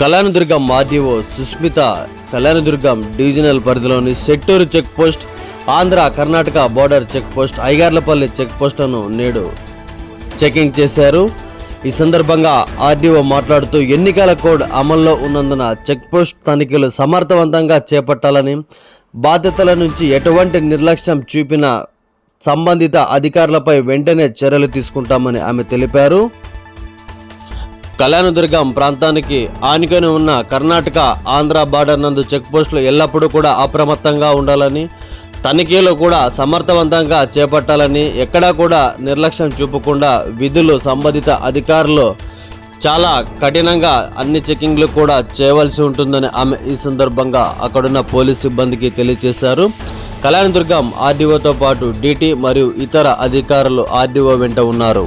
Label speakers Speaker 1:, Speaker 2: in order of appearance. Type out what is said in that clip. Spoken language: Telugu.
Speaker 1: కళ్యాణదుర్గం ఆర్డీఓ సుస్మిత కళ్యాణదుర్గం డివిజనల్ పరిధిలోని Setturu check post Andhra Karnataka border check post Aigarlapalli check పోస్టును నేడు చెకింగ్ చేశారు. ఈ సందర్భంగా ఆర్డీఓ మాట్లాడుతూ ఎన్నికల కోడ్ అమల్లో ఉన్నందున చెక్ పోస్ట్ తనిఖీలు సమర్థవంతంగా చేపట్టాలని బాధ్యతల నుంచి ఎటువంటి నిర్లక్ష్యం చూపిన సంబంధిత అధికారులపై వెంటనే చర్యలు తీసుకుంటామని ఆమె తెలిపారు. కళ్యాణదుర్గం ప్రాంతానికి ఆనుకొని ఉన్న కర్ణాటక ఆంధ్ర బార్డర్ నందు చెక్ పోస్టులు ఎల్లప్పుడూ కూడా అప్రమత్తంగా ఉండాలని తనిఖీలు కూడా సమర్థవంతంగా చేపట్టాలని ఎక్కడా కూడా నిర్లక్ష్యం చూపకుండా విధులు సంబంధిత అధికారులు చాలా కఠినంగా అన్ని చెకింగ్లు కూడా చేయవలసి ఉంటుందని ఆమె ఈ సందర్భంగా అక్కడున్న పోలీస్ సిబ్బందికి తెలియజేశారు. కళ్యాణదుర్గం ఆర్డీఓతో పాటు డీటీ మరియు ఇతర అధికారులు ఆర్డీఓ వెంట ఉన్నారు.